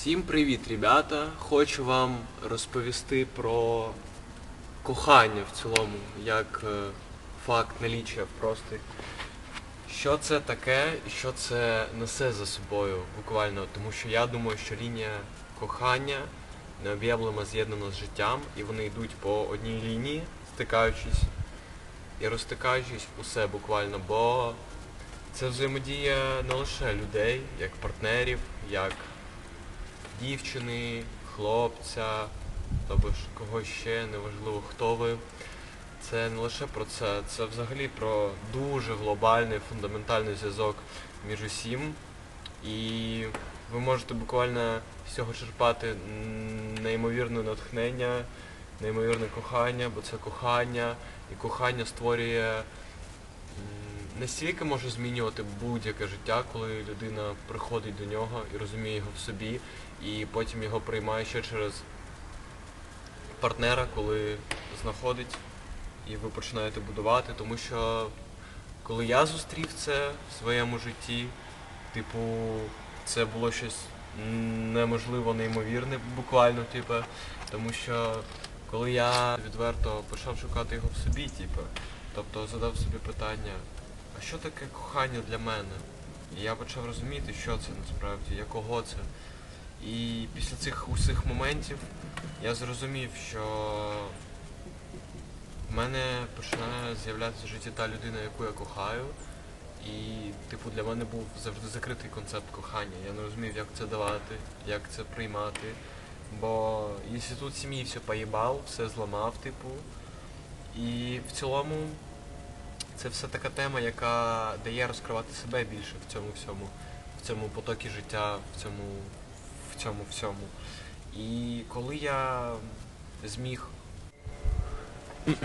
Всім привіт, ребята! Хочу вам розповісти про кохання в цілому, як е, факт наліччя просто. Що це таке і що це несе за собою буквально, тому що я думаю, що лінія кохання необ'ємлемо з'єднана з життям, і вони йдуть по одній лінії, стикаючись і розтикаючись усе буквально, бо це взаємодія не лише людей, як партнерів, як дівчини, хлопця, тобто ж когось ще, неважливо хто ви. Це не лише про це, це взагалі про дуже глобальний, фундаментальний зв'язок між усім. І ви можете буквально з цього черпати неймовірне натхнення, неймовірне кохання, бо це кохання, і кохання створює настільки може змінювати будь-яке життя, коли людина приходить до нього і розуміє його в собі, і потім його приймає ще через партнера, коли знаходить і ви починаєте будувати, тому що коли я зустрів це в своєму житті, типу, це було щось неможливо неймовірне, буквально, типу, тому що коли я відверто почав шукати його в собі, типу, тобто задав собі питання, а що таке кохання для мене? І я почав розуміти, що це насправді, якого це. І після цих усіх моментів я зрозумів, що в мене починає з'являтися в житті та людина, яку я кохаю. І, типу, для мене був завжди закритий концепт кохання. Я не розумів, як це давати, як це приймати. Бо інститут сім'ї все поїбав, все зламав, типу. І в цілому це все така тема, яка дає розкривати себе більше в цьому всьому, в цьому потокі життя, в цьому, в цьому всьому. І коли я зміг.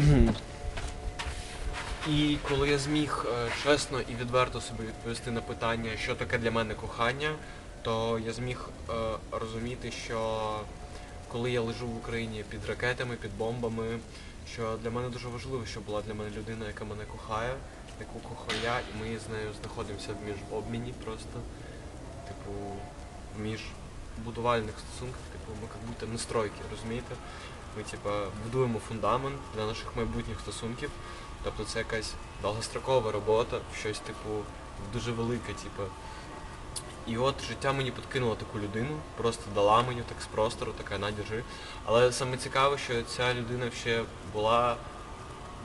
І коли я зміг е, чесно і відверто собі відповісти на питання, що таке для мене кохання, то я зміг е, розуміти, що коли я лежу в Україні під ракетами, під бомбами, що для мене дуже важливо, щоб була для мене людина, яка мене кохає, яку кохаю я, і ми з нею знаходимося в міжобміні просто, типу, в міжбудувальних стосунках, типу, ми як будто настройки, розумієте? Ми типа будуємо фундамент для наших майбутніх стосунків. Тобто це якась довгострокова робота, щось типу дуже велике, типу. І от життя мені підкинуло таку людину, просто дала мені так з простору, така на держи. Але саме цікаве, що ця людина ще була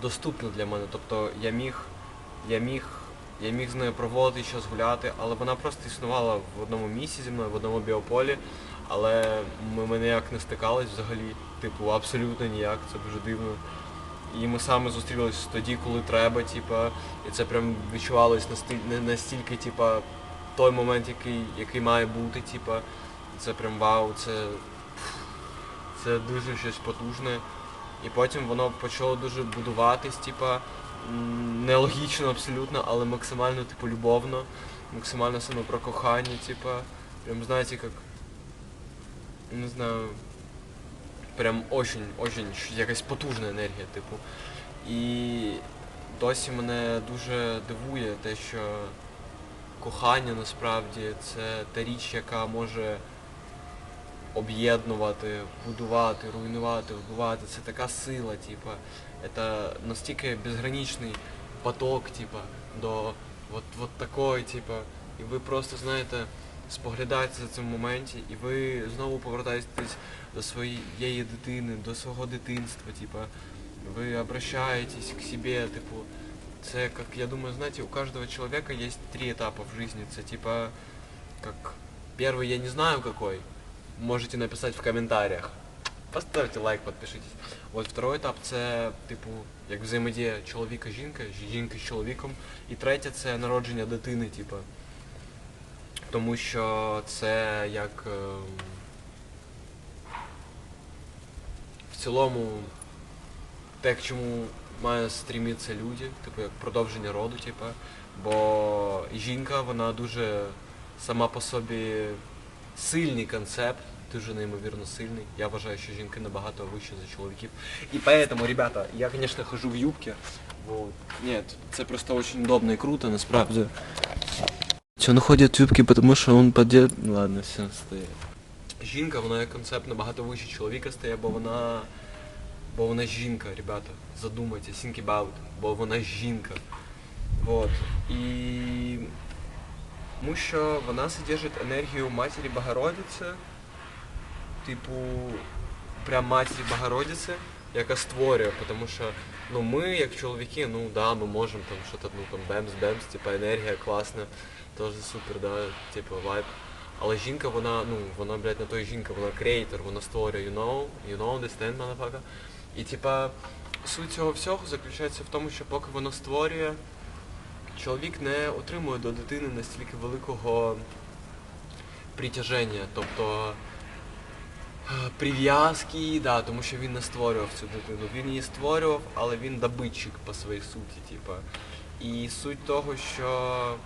доступна для мене. Тобто я міг, я міг, я міг з нею проводити щось гуляти, але вона просто існувала в одному місці зі мною, в одному біополі, але ми, ми ніяк не стикались взагалі. Типу, абсолютно ніяк, це дуже дивно. І ми саме зустрілися тоді, коли треба, типа, і це прям відчувалось настільки, настільки, типа, той момент, який, який має бути, типа, це прям вау, це, це дуже щось потужне. І потім воно почало дуже будуватись, типа, нелогічно абсолютно, але максимально, типу, любовно, максимально саме про кохання, типа, прям знаєте, як, не знаю, прям очень, очень якась потужна енергія, типу. І досі мене дуже дивує те, що кохання насправді це та річ, яка може об'єднувати, будувати, руйнувати, вбивати. Це така сила, типа. Це настільки безграничний поток, типа, до от, от такої, типа. І ви просто знаєте, споглядаєте за цим моменті, і ви знову повертаєтесь до своєї дитини, до свого дитинства, типа. Вы обращаетесь к себе, типу. Це, как я думаю, знаете, у каждого человека есть три этапа в жизни. Це типа, как первый я не знаю какой, можете написать в комментариях. Поставте лайк, подпишитесь. От второй етап це, типу, як взаємодія чоловіка з жінкою, жінки з чоловіком. І третє це народження дитини, типу. Тому що це як ем, в цілому те, к чому має стрімитися люди, типу як продовження роду, типу. Бо жінка, вона дуже сама по собі сильний концепт, дуже неймовірно сильний. Я вважаю, що жінки набагато вище за чоловіків. І поэтому, ребята, я, конечно, хожу в юбке. Вот. Нет, це просто очень удобно и круто, насправді. Он ходит в юбке, потому что он поддерживает... Ладно, все, стоит. жінка, вона як концепт набагато вище чоловіка стає, бо вона. Бо вона жінка, ребята. Задумайтесь, think about, бо вона жінка. Вот. І тому що вона содержить енергію Матері Богородиці, типу, прям Матері Богородиці, яка створює, тому що ну, ми, як чоловіки, ну да, ми можемо там що-то, ну там бемс-бемс, типу енергія класна, теж супер, да, типу вайб. Але жінка, вона, ну, вона, блядь, на той жінка, вона креатор, вона створює, you know, you know, understand, motherfucker. І типа суть цього всього заключається в тому, що поки воно створює, чоловік не отримує до дитини настільки великого притяження, тобто е, прив'язки, да, тому що він не створював цю дитину. Він її створював, але він добитчик по своїй суті, типа. І суть того, що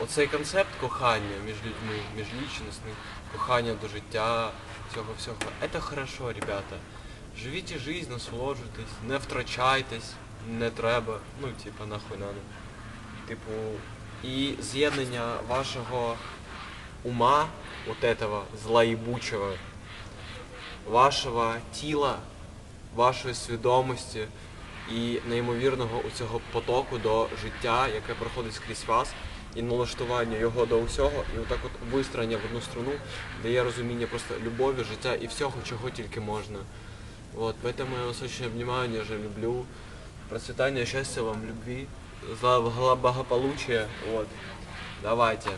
оцей концепт кохання між людьми, міжлічностне, кохання до життя, цього всього, це хорошо, ребята. Живіть жизнь, насолоджуйтесь, не втрачайтесь, не треба, ну, типа, нахуй надо. Типу, і з'єднання вашого ума, вот этого злоебучего, вашого тіла, вашої свідомості і неймовірного у цього потоку до життя, яке проходить скрізь вас, і налаштування його до усього, і отак от вистроєння в одну струну дає розуміння просто любові, життя і всього, чого тільки можна. Вот, поэтому я вас очень обнимаю, нежно люблю. Процветания, счастья вам, любви, благополучия. Вот. Давайте.